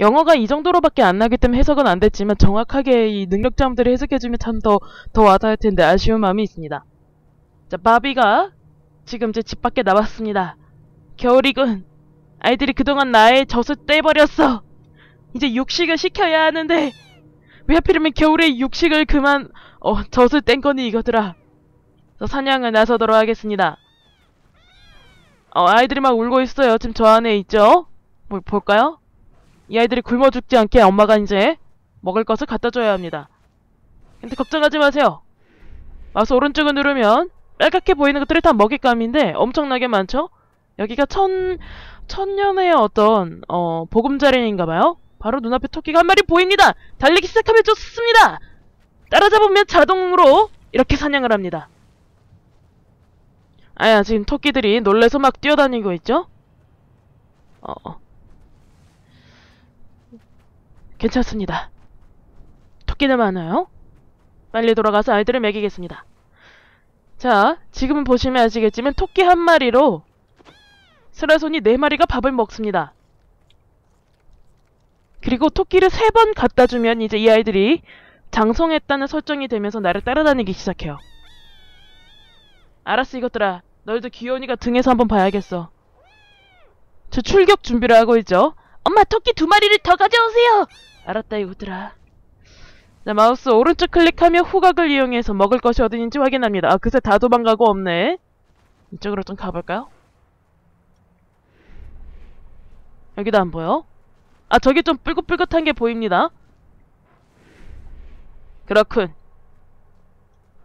영어가 이 정도로밖에 안 나기 때문에 해석은 안 됐지만 정확하게 이 능력자들이 해석해주면 참 더 더 와닿을 텐데 아쉬운 마음이 있습니다. 자, 바비가 지금 이제 집 밖에 나왔습니다. 겨울이군. 아이들이 그동안 나의 젖을 떼버렸어. 이제 육식을 시켜야 하는데 왜 하필이면 겨울에 육식을 그만 어 젖을 뗀 거니 이거더라. 저 사냥을 나서도록 하겠습니다. 어 아이들이 막 울고 있어요. 지금 저 안에 있죠? 뭐 볼까요? 이 아이들이 굶어 죽지 않게 엄마가 이제 먹을 것을 갖다 줘야 합니다. 근데 걱정하지 마세요. 마우스 오른쪽을 누르면 빨갛게 보이는 것들이 다 먹잇감인데 엄청나게 많죠? 여기가 천, 천년의 어떤, 어, 보금자리인가봐요? 바로 눈앞에 토끼가 한 마리 보입니다! 달리기 시작하면 좋습니다! 따라잡으면 자동으로 이렇게 사냥을 합니다. 아야, 지금 토끼들이 놀래서 막 뛰어다니고 있죠? 어, 어. 괜찮습니다. 토끼는 많아요. 빨리 돌아가서 아이들을 먹이겠습니다. 자, 지금 보시면 아시겠지만 토끼 한 마리로 스라손이 네 마리가 밥을 먹습니다. 그리고 토끼를 세 번 갖다 주면 이제 이 아이들이 장성했다는 설정이 되면서 나를 따라다니기 시작해요. 알았어 이것들아. 너희도 귀여우니까 등에서 한번 봐야겠어. 저 출격 준비를 하고 있죠. 엄마 토끼 두 마리를 더 가져오세요. 알았다 이것들아. 자 마우스 오른쪽 클릭하며 후각을 이용해서 먹을 것이 어디 있는지 확인합니다. 아 그새 다 도망가고 없네. 이쪽으로 좀 가볼까요? 여기도 안 보여? 아 저기 좀 뿔긋뿔긋한 게 보입니다. 그렇군.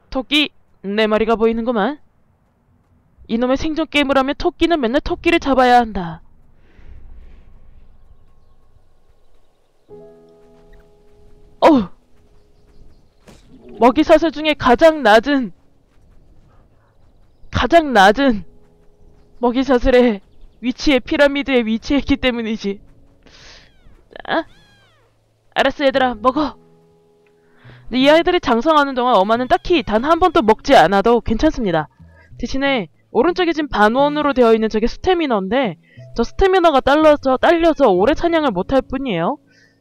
토끼 네 마리가 보이는구만. 이놈의 생존 게임을 하면 토끼는 맨날 토끼를 잡아야 한다. 어우! 먹이 사슬 중에 가장 낮은 가장 낮은 먹이 사슬의 위치에 피라미드에 위치했기 때문이지. 자, 알았어 얘들아 먹어. 근데 이 아이들이 장성하는 동안 엄마는 딱히 단 한 번도 먹지 않아도 괜찮습니다. 대신에 오른쪽에 지금 반원으로 되어 있는 저게 스태미너인데 저 스태미너가 딸려서 딸려서 오래 사냥을 못할 뿐이에요.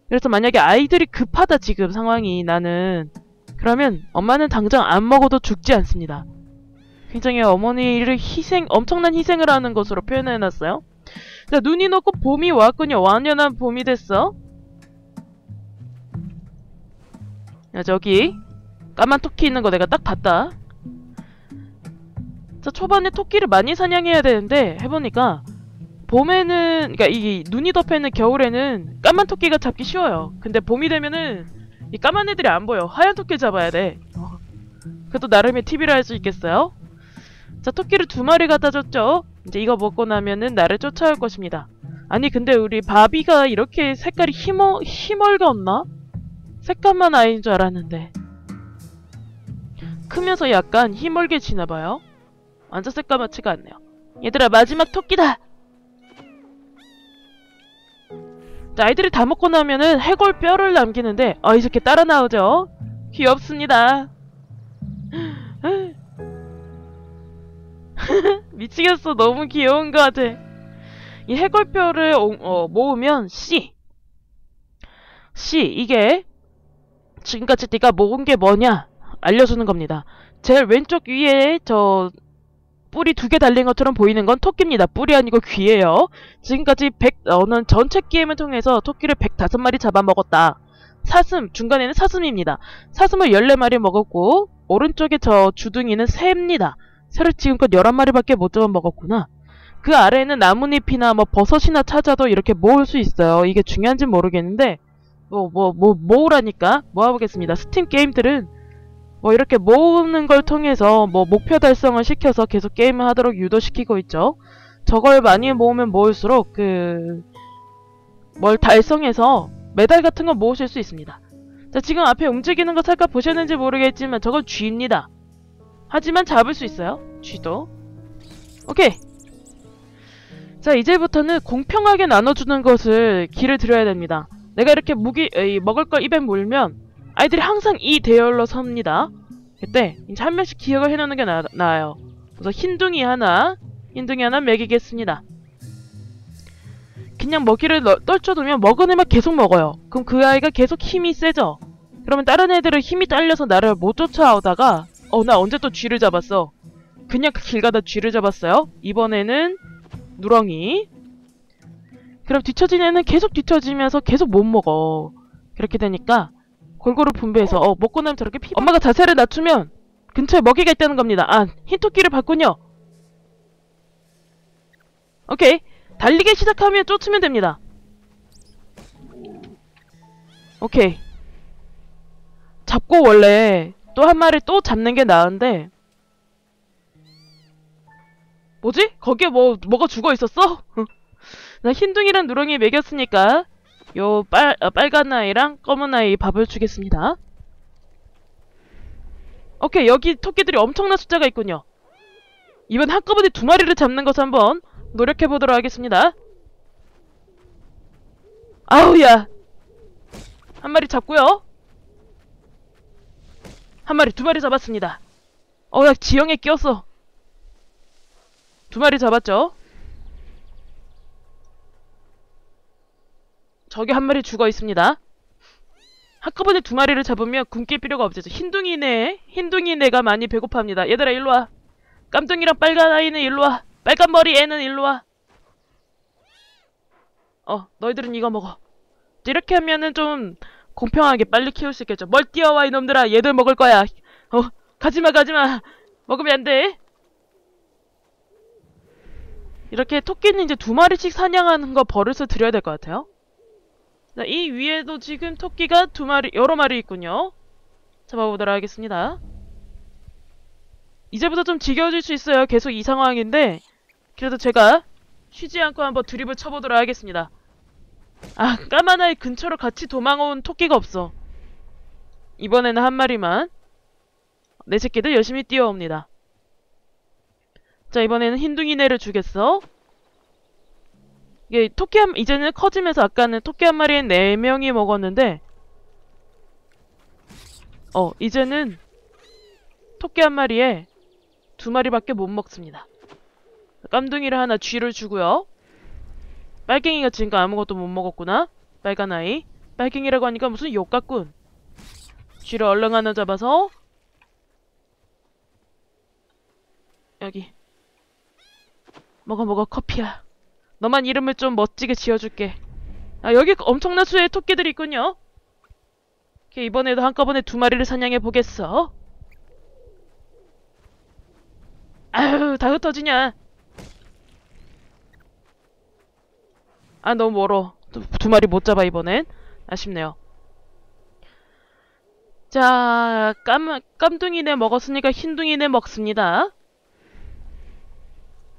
그래서 만약에 아이들이 급하다 지금 상황이 나는 그러면 엄마는 당장 안 먹어도 죽지 않습니다. 굉장히 어머니를 희생 엄청난 희생을 하는 것으로 표현해놨어요. 자 눈이 녹고 봄이 왔군요. 완연한 봄이 됐어. 야 저기 까만 토끼 있는 거 내가 딱 봤다. 자 초반에 토끼를 많이 사냥해야 되는데 해보니까 봄에는 그러니까 이 눈이 덮여있는 겨울에는 까만 토끼가 잡기 쉬워요. 근데 봄이 되면은 이 까만 애들이 안 보여. 하얀 토끼 잡아야 돼. 어. 그것도 나름의 팁이라 할 수 있겠어요. 자 토끼를 두 마리 갖다 줬죠. 이제 이거 먹고 나면은 나를 쫓아올 것입니다. 아니 근데 우리 바비가 이렇게 색깔이 희머 희멀었나? 색감만 아이인 줄 알았는데 크면서 약간 희멀게 지나봐요. 완전 새까맣지가 않네요. 얘들아 마지막 토끼다. 아이들이 다 먹고 나면은 해골 뼈를 남기는데 아 이렇게 따라 나오죠. 귀엽습니다. 미치겠어. 너무 귀여운 것 같아. 이 해골뼈를 어, 모으면 C. C 이게 지금까지 네가 모은 게 뭐냐 알려주는 겁니다. 제일 왼쪽 위에 저 뿔이 두 개 달린 것처럼 보이는 건 토끼입니다. 뿔이 아니고 귀예요. 지금까지 100, 어는 전체 게임을 통해서 토끼를 105마리 잡아먹었다. 사슴, 중간에는 사슴입니다. 사슴을 14마리 먹었고 오른쪽에 저 주둥이는 새입니다. 새를 지금껏 11마리밖에 못 잡아먹었구나. 그 아래에는 나뭇잎이나 뭐 버섯이나 찾아도 이렇게 모을 수 있어요. 이게 중요한지 모르겠는데 뭐 뭐 뭐 모으라니까 모아보겠습니다. 스팀 게임들은 뭐 이렇게 모으는 걸 통해서 뭐 목표 달성을 시켜서 계속 게임을 하도록 유도시키고 있죠. 저걸 많이 모으면 모을수록 그 뭘 달성해서 메달 같은 거 모으실 수 있습니다. 자 지금 앞에 움직이는 거 살까 보셨는지 모르겠지만 저건 쥐입니다. 하지만 잡을 수 있어요. 쥐도. 오케이. 자 이제부터는 공평하게 나눠주는 것을 길을 들여야 됩니다. 내가 이렇게 무기 에이, 먹을 걸 입에 물면 아이들이 항상 이 대열로 섭니다. 그때 이제 한 명씩 기억을 해놓는 게 나, 나아요. 그래서 흰둥이 하나, 흰둥이 하나 먹이겠습니다. 그냥 먹이를 넣- 떨쳐두면 먹은 애만 계속 먹어요. 그럼 그 아이가 계속 힘이 세져. 그러면 다른 애들은 힘이 딸려서 나를 못 쫓아오다가 어 나 언제 또 쥐를 잡았어. 그냥 그길 가다 쥐를 잡았어요. 이번에는 누렁이. 그럼 뒤처진 애는 계속 뒤처지면서 계속 못 먹어. 그렇게 되니까 골고루 분배해서 어 먹고 나면 저렇게 피 엄마가 자세를 낮추면 근처에 먹이가 있다는 겁니다. 아 흰토끼를 봤군요. 오케이 달리기 시작하면 쫓으면 됩니다. 오케이 잡고 원래 또 한 마리 또 잡는 게 나은데 뭐지? 거기에 뭐 뭐가 죽어 있었어? 나 흰둥이랑 누렁이 먹였으니까 요 빨, 어, 빨간 아이랑 검은 아이 밥을 주겠습니다. 오케이 여기 토끼들이 엄청난 숫자가 있군요. 이번 한꺼번에 두 마리를 잡는 것을 한번 노력해 보도록 하겠습니다. 아우야 한 마리 잡고요. 한 마리 두 마리 잡았습니다. 어나 지형에 끼었어. 두 마리 잡았죠. 저기 한 마리 죽어 있습니다. 한꺼번에 두 마리를 잡으면 굶길 필요가 없죠. 흰둥이네, 흰둥이네가 많이 배고파합니다. 얘들아 일로 와. 깜둥이랑 빨간 아이는 일로 와. 빨간 머리 애는 일로 와. 어, 너희들은 이거 먹어. 이렇게 하면은 좀 공평하게 빨리 키울 수 있겠죠. 뭘 뛰어와 이놈들아. 얘들 먹을 거야. 어, 가지마 가지마. 먹으면 안 돼. 이렇게 토끼는 이제 두 마리씩 사냥하는 거 버릇을 들여야 될 것 같아요. 자, 이 위에도 지금 토끼가 두 마리, 여러 마리 있군요. 잡아보도록 하겠습니다. 이제부터 좀 지겨워질 수 있어요. 계속 이 상황인데, 그래도 제가 쉬지 않고 한번 드립을 쳐보도록 하겠습니다. 아, 까만 아이 근처로 같이 도망온 토끼가 없어. 이번에는 한 마리만. 내 새끼들 열심히 뛰어옵니다. 자, 이번에는 흰둥이네를 주겠어. 이게 토끼 한, 이제는 커지면서 아까는 토끼 한 마리에 네 명이 먹었는데, 어, 이제는 토끼 한 마리에 두 마리밖에 못 먹습니다. 깜둥이를 하나 쥐를 주고요. 빨갱이가 지금까 아무것도 못 먹었구나. 빨간 아이. 빨갱이라고 하니까 무슨 욕 같군. 쥐를 얼른 하나 잡아서 여기 먹어 먹어 커피야. 너만 이름을 좀 멋지게 지어줄게. 아 여기 엄청난 수의 토끼들이 있군요. 오케이, 이번에도 한꺼번에 두 마리를 사냥해 보겠어. 아유 다 흩어지냐. 아 너무 멀어. 두, 두 마리 못 잡아 이번엔. 아쉽네요. 자, 깜, 깜둥이네 먹었으니까 흰둥이네 먹습니다.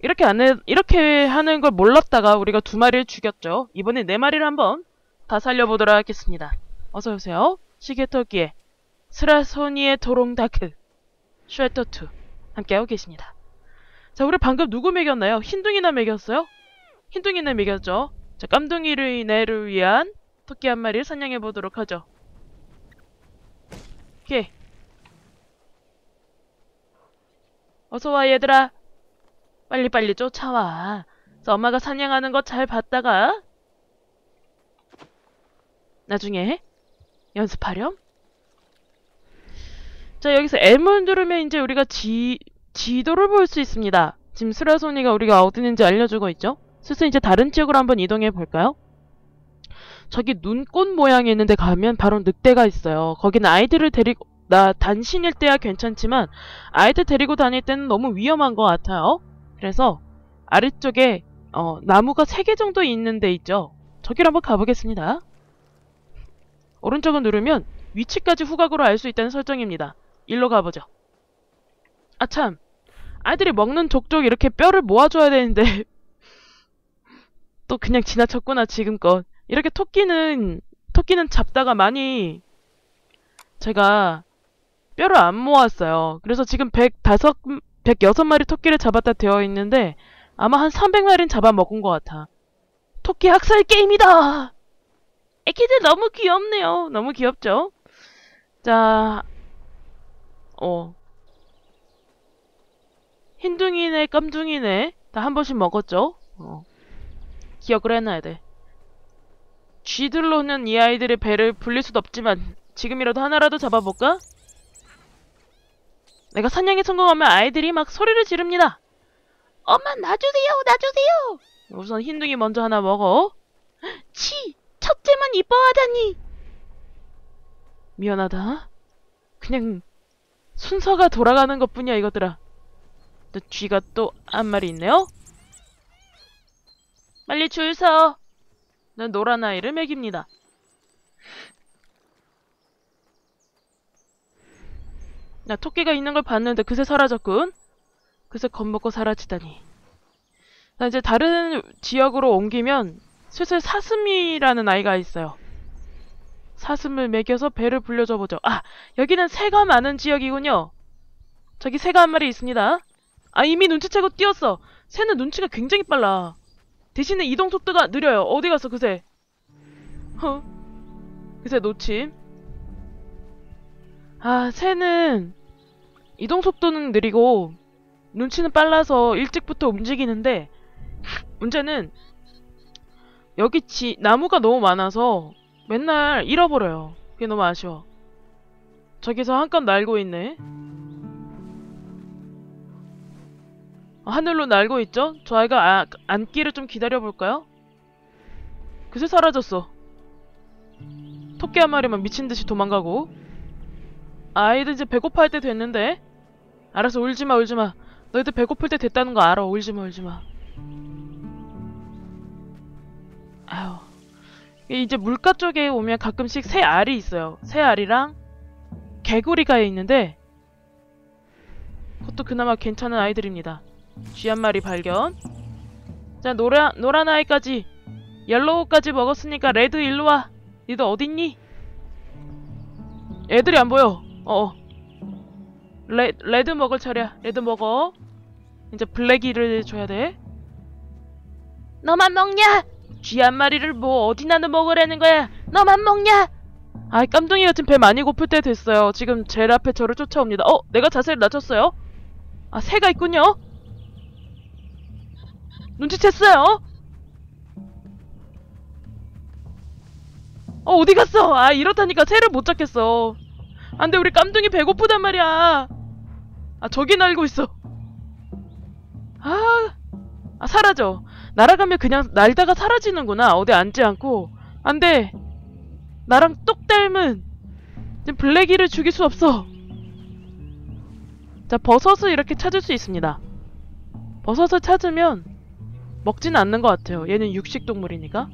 이렇게 안 해, 이렇게 하는 걸 몰랐다가 우리가 두 마리를 죽였죠. 이번엔 네 마리를 한번 다 살려보도록 하겠습니다. 어서오세요. 시계토끼의 스라소니의 도롱다크 쉐터투 함께하고 계십니다. 자, 우리 방금 누구 먹였나요? 흰둥이나 먹였어요? 흰둥이나 먹였죠. 자, 깜둥이를 내를 위한 토끼 한 마리를 사냥해 보도록 하죠. 오케이. 어서와 얘들아. 빨리빨리 쫓아와. 그래서 엄마가 사냥하는 거 잘 봤다가 나중에 연습하렴. 자 여기서 M을 누르면 이제 우리가 지, 지도를 볼 수 있습니다. 지금 스라소니가 우리가 어디 있는지 알려주고 있죠? 슬슬 이제 다른 지역으로 한번 이동해 볼까요? 저기 눈꽃 모양이 있는데 가면 바로 늑대가 있어요. 거기는 아이들을 데리고 나 단신일 때야 괜찮지만 아이들 데리고 다닐 때는 너무 위험한 것 같아요. 그래서 아래쪽에 어, 나무가 3개 정도 있는 데 있죠. 저기로 한번 가보겠습니다. 오른쪽을 누르면 위치까지 후각으로 알 수 있다는 설정입니다. 일로 가보죠. 아참 아이들이 먹는 족족 이렇게 뼈를 모아줘야 되는데 또 그냥 지나쳤구나 지금껏 이렇게 토끼는 토끼는 잡다가 많이 제가 뼈를 안 모았어요. 그래서 지금 105, 106마리 토끼를 잡았다 되어 있는데 아마 한 300마리는 잡아먹은 것 같아. 토끼 학살 게임이다! 애기들 너무 귀엽네요. 너무 귀엽죠? 자, 어. 흰둥이네, 깜둥이네. 다 한 번씩 먹었죠? 어. 기억을 해놔야 돼. 쥐들로는 이 아이들의 배를 불릴 수도 없지만 지금이라도 하나라도 잡아볼까? 내가 사냥에 성공하면 아이들이 막 소리를 지릅니다. 엄마 놔주세요 놔주세요. 우선 흰둥이 먼저 하나 먹어. 치 첫째만 이뻐하다니. 미안하다. 그냥 순서가 돌아가는 것뿐이야 이것들아. 또 쥐가 또 한 마리 있네요. 빨리 줄 서. 난 노란 아이를 먹입니다. 나 토끼가 있는 걸 봤는데 그새 사라졌군. 그새 겁먹고 사라지다니. 나 이제 다른 지역으로 옮기면 슬슬 사슴이라는 아이가 있어요. 사슴을 먹여서 배를 불려줘 보죠. 아, 여기는 새가 많은 지역이군요. 저기 새가 한 마리 있습니다. 아, 이미 눈치채고 뛰었어. 새는 눈치가 굉장히 빨라. 대신에 이동 속도가 느려요. 어디 갔어, 그새? 허. 그새 놓침. 아, 새는 이동 속도는 느리고 눈치는 빨라서 일찍부터 움직이는데 문제는 여기 지, 나무가 너무 많아서 맨날 잃어버려요. 그게 너무 아쉬워. 저기서 한건 날고 있네. 어, 하늘로 날고 있죠? 저 아이가 아, 앉기를 좀 기다려볼까요? 그새 사라졌어. 토끼 한 마리만 미친듯이 도망가고 아이들 이제 배고파할 때 됐는데? 알아서 울지마 울지마. 너희들 배고플 때 됐다는 거 알아. 울지마 울지마. 아유 이제 물가 쪽에 오면 가끔씩 새 알이 있어요. 새 알이랑 개구리가 있는데 그것도 그나마 괜찮은 아이들입니다. 쥐 한 마리 발견. 자 노란, 노란 아이까지 옐로우까지 먹었으니까 레드 일로와. 니들 어딨니? 애들이 안 보여 어 레, 레드 먹을 차례야 레드 먹어 이제 블랙이를 줘야 돼 너만 먹냐? 쥐 한 마리를 뭐 어디나는 먹으라는 거야 너만 먹냐? 아 깜둥이 같은 배 많이 고플 때 됐어요 지금 제일 앞에 저를 쫓아옵니다 어? 내가 자세를 낮췄어요? 아 새가 있군요 눈치챘어요? 어 어디 갔어? 아 이렇다니까 새를 못 잡겠어. 안돼 우리 깜둥이 배고프단 말이야. 아 저기 날고 있어. 아, 아 사라져. 날아가면 그냥 날다가 사라지는구나. 어디 앉지 않고. 안돼. 나랑 똑 닮은 블랙이를 죽일 수 없어. 자 버섯을 이렇게 찾을 수 있습니다. 버섯을 찾으면 먹지는 않는 것 같아요. 얘는 육식동물이니까.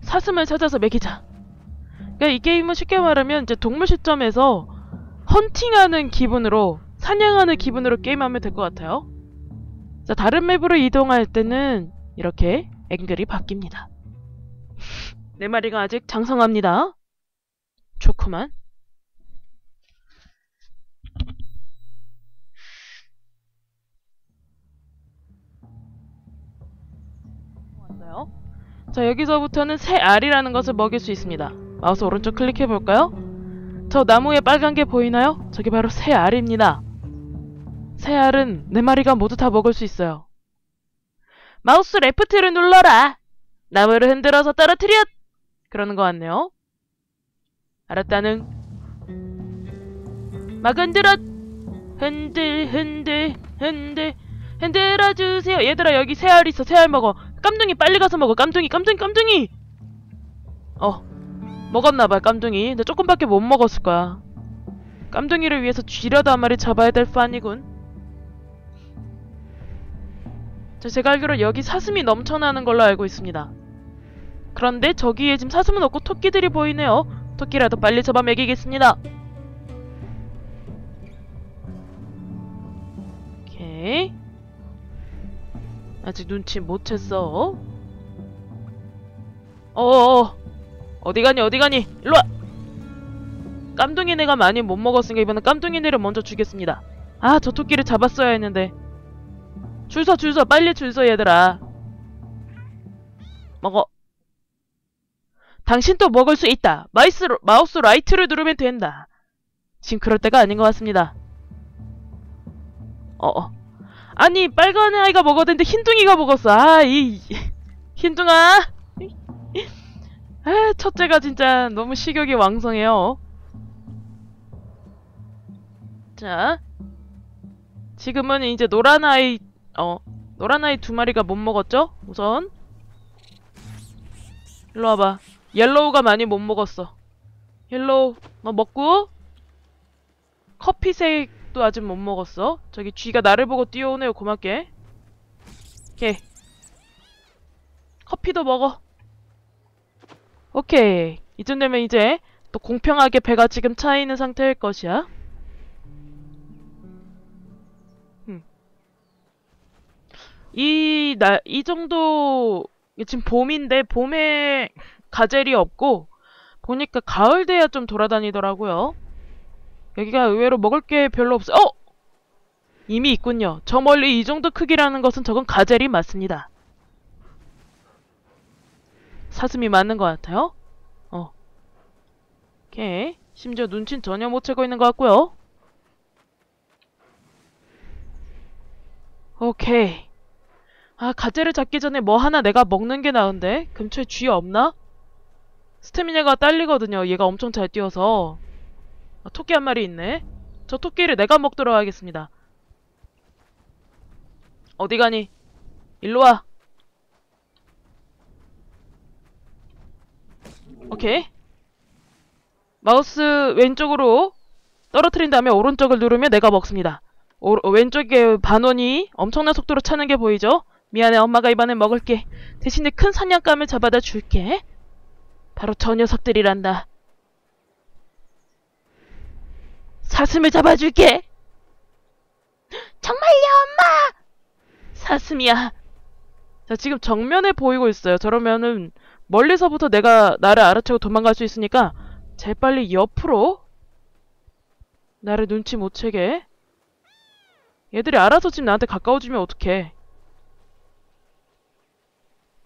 사슴을 찾아서 먹이자. 그러니까 이 게임은 쉽게 말하면 이제 동물 시점에서 헌팅하는 기분으로 사냥하는 기분으로 게임하면 될 것 같아요. 자 다른 맵으로 이동할 때는 이렇게 앵글이 바뀝니다. 내 마리가 아직 장성합니다. 좋구만. 왔어요. 자 여기서부터는 새 알이라는 것을 먹일 수 있습니다. 마우스 오른쪽 클릭해볼까요? 저 나무에 빨간 게 보이나요? 저게 바로 새 알입니다. 새 알은 네 마리가 모두 다 먹을 수 있어요. 마우스 레프트를 눌러라! 나무를 흔들어서 떨어뜨려! 그러는 것 같네요. 알았다는. 막 흔들어! 흔들, 흔들, 흔들, 흔들어주세요. 얘들아, 여기 새알 있어. 새알 먹어. 깜둥이 빨리 가서 먹어. 깜둥이, 깜둥이, 깜둥이! 어. 먹었나봐, 깜둥이. 근데 조금밖에 못 먹었을 거야. 깜둥이를 위해서 쥐라도 한 마리 잡아야 될 판이군. 자, 제가 알기로 여기 사슴이 넘쳐나는 걸로 알고 있습니다. 그런데 저기에 지금 사슴은 없고 토끼들이 보이네요. 토끼라도 빨리 잡아 먹이겠습니다. 오케이. 아직 눈치 못 챘어. 어어어. 어디 가니 어디 가니 일로와. 깜둥이네가 많이 못 먹었으니까 이번엔 깜둥이네를 먼저 주겠습니다. 아 저 토끼를 잡았어야 했는데. 줄 서 줄 서 빨리 줄 서 얘들아. 먹어. 당신도 먹을 수 있다. 마이스, 마우스 라이트를 누르면 된다. 지금 그럴 때가 아닌 것 같습니다. 어어. 아니 빨간 아이가 먹어야 되는데 흰둥이가 먹었어 아이 흰둥아 아 첫째가 진짜 너무 식욕이 왕성해요. 자 지금은 이제 노란 아이 어 노란 아이 두 마리가 못 먹었죠? 우선. 일로 와봐. 옐로우가 많이 못 먹었어. 옐로우 너 먹고? 커피색도 아직 못 먹었어. 저기 쥐가 나를 보고 뛰어오네요. 고맙게. 오케이. 커피도 먹어 오케이 이쯤 되면 이제 또 공평하게 배가 지금 차 있는 상태일 것이야 음. 이, 나, 이 정도, 지금 봄인데, 봄에 가젤이 없고, 보니까 가을 돼야 좀 돌아다니더라고요. 여기가 의외로 먹을 게 별로 없어. 어! 이미 있군요. 저 멀리 이 정도 크기라는 것은 저건 가젤이 맞습니다. 사슴이 맞는 것 같아요. 어. 오케이. 심지어 눈치는 전혀 못 채고 있는 것 같고요. 오케이. 아, 가재를 잡기 전에 뭐 하나 내가 먹는 게 나은데? 근처에 쥐 없나? 스태미나가 딸리거든요. 얘가 엄청 잘 뛰어서. 아, 토끼 한 마리 있네. 저 토끼를 내가 먹도록 하겠습니다. 어디 가니? 일로 와. 오케이. 마우스 왼쪽으로 떨어뜨린 다음에 오른쪽을 누르면 내가 먹습니다. 오, 왼쪽에 반원이 엄청난 속도로 차는 게 보이죠? 미안해 엄마가 이번엔 먹을게. 대신에 큰 사냥감을 잡아다 줄게. 바로 저 녀석들이란다. 사슴을 잡아줄게. 정말요 엄마. 사슴이야. 자 지금 정면에 보이고 있어요. 저러면은 멀리서부터 내가 나를 알아채고 도망갈 수 있으니까 재빨리 옆으로 나를 눈치 못 채게. 얘들이 알아서 지금 나한테 가까워지면 어떡해?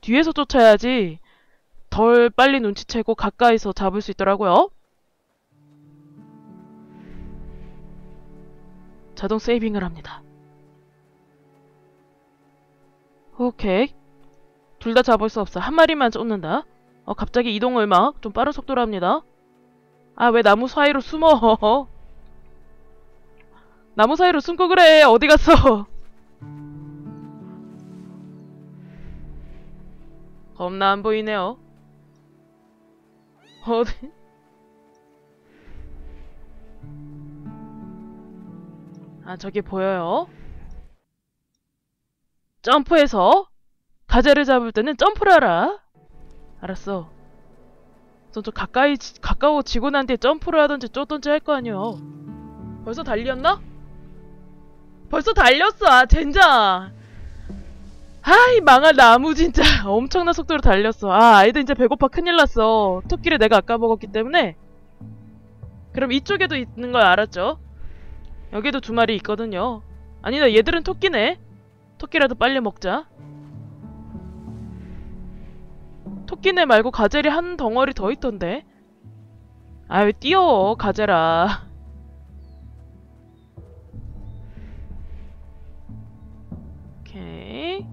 뒤에서 쫓아야지 덜 빨리 눈치채고 가까이서 잡을 수 있더라고요. 자동 세이빙을 합니다. 오케이 둘 다 잡을 수 없어. 한 마리만 쫓는다. 어 갑자기 이동을 막 좀 빠른 속도로 합니다. 아 왜 나무 사이로 숨어? 나무 사이로 숨고 그래. 어디 갔어? 겁나 안 보이네요. 어디? 아 저기 보여요. 점프해서 가재를 잡을 때는 점프를 하라. 알았어. 좀, 좀 가까이 가까워지고 난 뒤에 점프를 하든지 쫓든지 할 거 아니여 벌써 달렸나? 벌써 달렸어 아 젠장. 아이 망할 나무 진짜. 엄청난 속도로 달렸어. 아 아이들 이제 배고파 큰일 났어. 토끼를 내가 아까 먹었기 때문에. 그럼 이쪽에도 있는 걸 알았죠? 여기도 두 마리 있거든요. 아니다 얘들은 토끼네. 토끼라도 빨리 먹자 토끼네 말고 가젤이 한 덩어리 더 있던데. 아유 뛰어 가젤아. 오케이.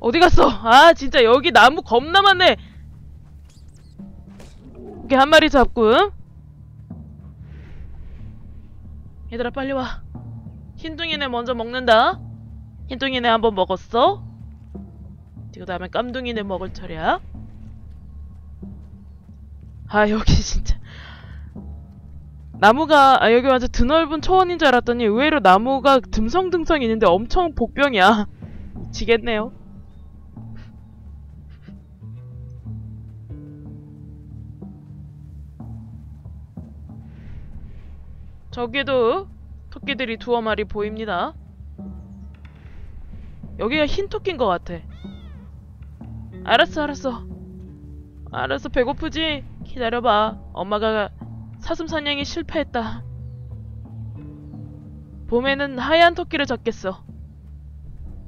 어디 갔어? 아 진짜 여기 나무 겁나 많네. 이렇게 한 마리 잡고. 얘들아 빨리 와 흰둥이네 먼저 먹는다. 흰둥이네 한번 먹었어? 그 다음에 깜둥이네 먹을 차례야. 아 여기 진짜. 나무가 아 여기 완전 드넓은 초원인 줄 알았더니 의외로 나무가 듬성듬성 있는데 엄청 복병이야. 지겠네요. 저기도 토끼들이 두어 마리 보입니다. 여기가 흰 토끼인 것 같아. 알았어, 알았어. 알았어, 배고프지? 기다려봐. 엄마가 사슴 사냥에 실패했다. 봄에는 하얀 토끼를 잡겠어.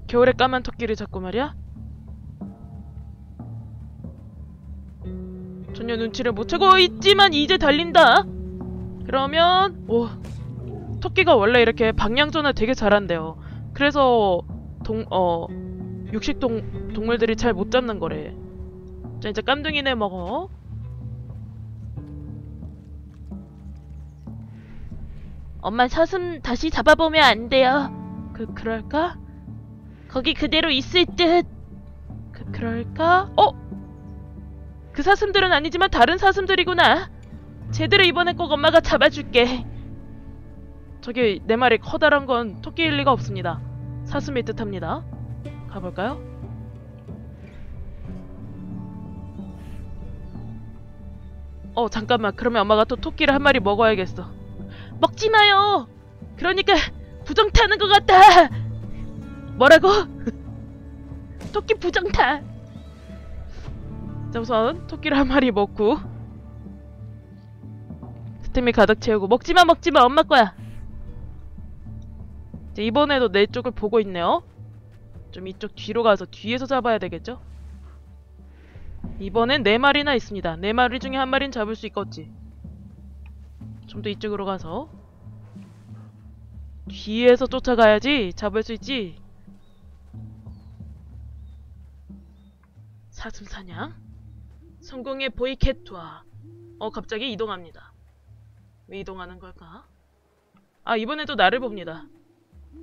겨울에 까만 토끼를 잡고 말이야. 전혀 눈치를 못 채고 있지만 이제 달린다. 그러면 오 토끼가 원래 이렇게 방향전을 되게 잘한대요. 그래서 동 어 육식 동 동물들이 잘 못 잡는 거래. 자 이제 깜둥이네 먹어. 엄마 사슴 다시 잡아보면 안 돼요. 그 그럴까? 거기 그대로 있을 듯. 그 그럴까? 어? 그 사슴들은 아니지만 다른 사슴들이구나. 쟤들을 이번에 꼭 엄마가 잡아줄게. 저기 내 말이 커다란 건 토끼일 리가 없습니다. 사슴일 듯합니다. 가볼까요? 어 잠깐만 그러면 엄마가 또 토끼를 한 마리 먹어야겠어. 먹지 마요. 그러니까 부정 타는 것 같다. 뭐라고? 토끼 부정 타. 자 우선 토끼를 한 마리 먹고 스템이 가득 채우고 먹지마 먹지마 엄마 거야. 자, 이번에도 내 쪽을 보고 있네요. 좀 이쪽 뒤로 가서 뒤에서 잡아야 되겠죠? 이번엔 네 마리나 있습니다. 네 마리 중에 한 마리는 잡을 수 있겠지. 좀 더 이쪽으로 가서 뒤에서 쫓아가야지 잡을 수 있지. 사슴 사냥 성공의 보이 캣 투어. 어 갑자기 이동합니다. 왜 이동하는 걸까? 아 이번에도 나를 봅니다.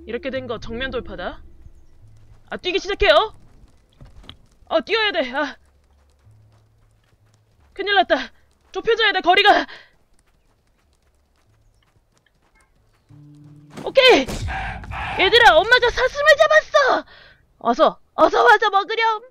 이렇게 된 거 정면 돌파다. 아 뛰기 시작해요. 어 뛰어야 돼. 아 큰일 났다. 좁혀져야 돼 거리가. 오케이. 얘들아 엄마가 사슴을 잡았어. 어서 어서 와서 먹으렴.